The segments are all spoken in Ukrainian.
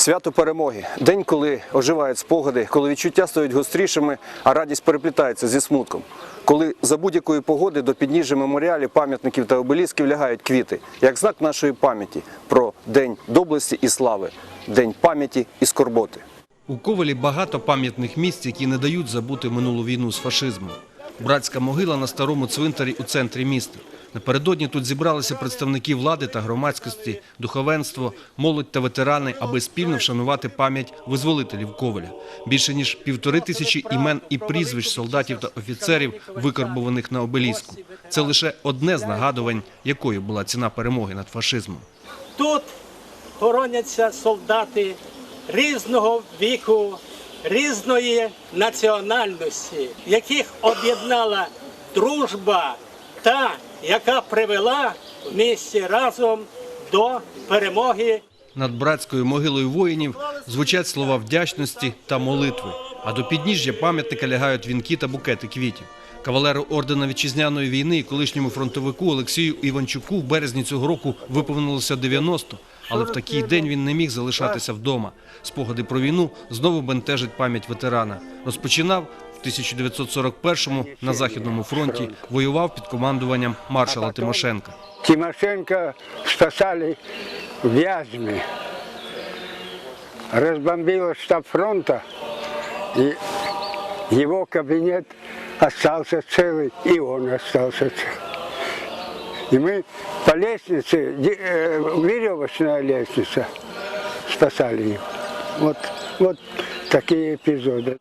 Свято перемоги день, коли оживають спогади, коли відчуття стають гострішими, а радість переплітається зі смутком. Коли за будь-якої погоди до підніжжя меморіалів, пам'ятників та обелісків лягають квіти, як знак нашої пам'яті про День доблесті і слави, День пам'яті і скорботи. У Ковелі багато пам'ятних місць, які не дають забути минулу війну з фашизмом. Братська могила на старому цвинтарі у центрі міста. Напередодні тут зібралися представники влади та громадськості, духовенство, молодь та ветерани, аби спільно вшанувати пам'ять визволителів Ковеля. Більше ніж півтори тисячі імен і прізвищ солдатів та офіцерів, викарбованих на обеліску. Це лише одне з нагадувань, якою була ціна перемоги над фашизмом. Тут хороняться солдати різного віку, різної національності, яких об'єднала дружба, та, яка привела місті разом до перемоги Над братською могилою воїнів звучать слова вдячності та молитви. А до підніжжя пам'ятника лягають вінки та букети квітів. Кавалеру ордена вітчизняної війни і колишньому фронтовику Олексію Іванчуку в березні цього року виповнилося 90, але в такий день він не міг залишатися вдома. Спогади про війну знову бентежить пам'ять ветерана. Розпочинав в 1941-му на західному фронті, воював під командуванням маршала Тимошенка. Тимошенко спасали в Вязьме. Разбомбило штаб фронта, и его кабинет остался целый, и он остался целый. И мы по лестнице, де- э, веревочная лестница, спасали его. Вот, вот такие эпизоды.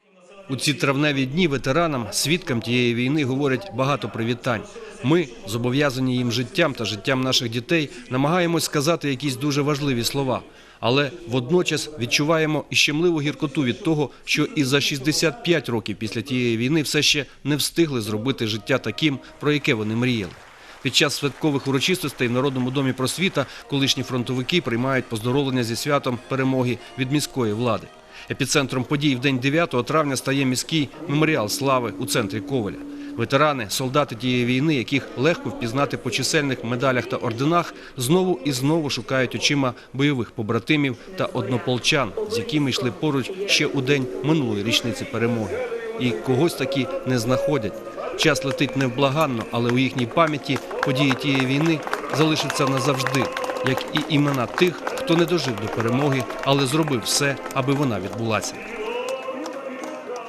У ці травневі дні ветеранам, свідкам тієї війни, говорять багато привітань. Ми, зобов'язані їм життям та життям наших дітей, намагаємось сказати якісь дуже важливі слова. Але водночас відчуваємо і щемливу гіркоту від того, що і за 65 років після тієї війни все ще не встигли зробити життя таким, про яке вони мріяли. Під час святкових урочистостей в Народному домі просвіта колишні фронтовики приймають поздоровлення зі святом перемоги від міської влади. Епіцентром подій в день 9 травня стає міський меморіал слави у центрі Коваля. Ветерани, солдати тієї війни, яких легко впізнати по чисельних медалях та орденах, знову і знову шукають очима бойових побратимів та однополчан, з якими йшли поруч ще у день минулої річниці перемоги. І когось таки не знаходять. Час летить невблаганно, але у їхній пам'яті події тієї війни залишаться назавжди, як і імена тих, хто не дожив до перемоги, але зробив все, аби вона відбулася.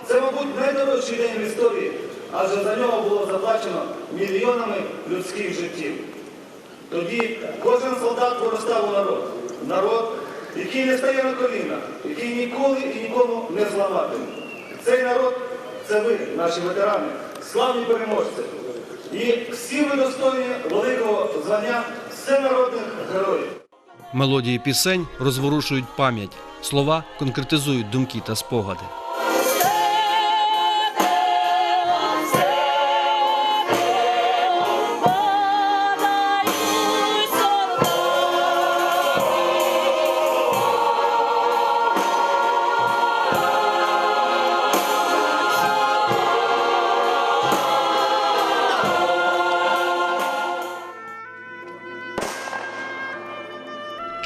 Це, мабуть, найдорожчий день в історії, адже за нього було заплачено мільйонами людських життів. Тоді кожен солдат виростав у народ. Народ, який не стає на коліна, який ніколи і нікому не зламатиме. Цей народ це ви, наші ветерани, славні переможці. І всі ви достойні великого звання всенародних героїв. Мелодії пісень розворушують пам'ять, слова конкретизують думки та спогади.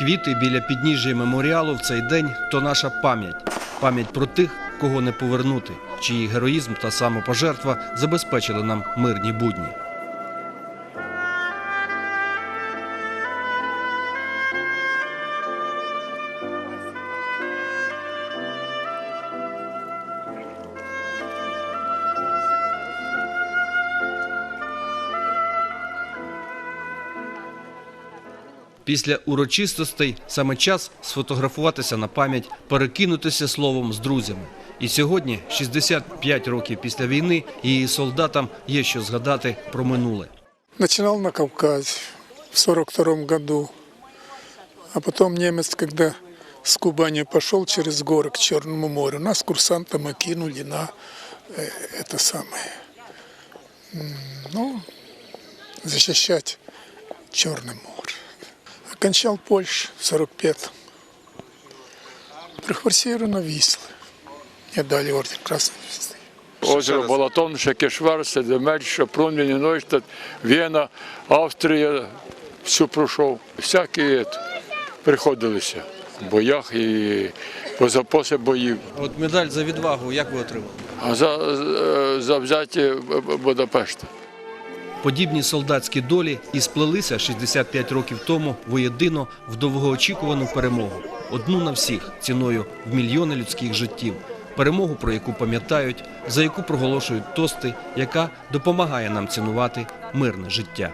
Квіти біля підніжжя меморіалу в цей день то наша пам'ять. Пам'ять про тих, кого не повернути, чиї героїзм та самопожертва забезпечили нам мирні будні. Після урочистостей саме час сфотографуватися на пам'ять, перекинутися словом з друзями. І сьогодні, 65 років після війни, її солдатам є що згадати про минуле. Начинал на Кавказе в 42 году. А потом немец, когда с Кубани пошел через горы к Черному морю, нас курсантам окинули на э, это самое, м, ну, защищать Черное Польшу в 45 Прихварсировано Вислы. Мне дали орден Красной Звезды. Озеро Балатон, Шекешвар, Седемель, Шапрун, Вінінойштадт, Вена, Австрія, всю пройшов. Всякі приходилися. в боях і по запаси боїв. От медаль за відвагу як ви отримали? А за, за взяття Будапешта. Подібні солдатські долі і сплелися 65 років тому воєдино в довгоочікувану перемогу. Одну на всіх ціною в мільйони людських життів. Перемогу, про яку пам'ятають, за яку проголошують тости, яка допомагає нам цінувати мирне життя.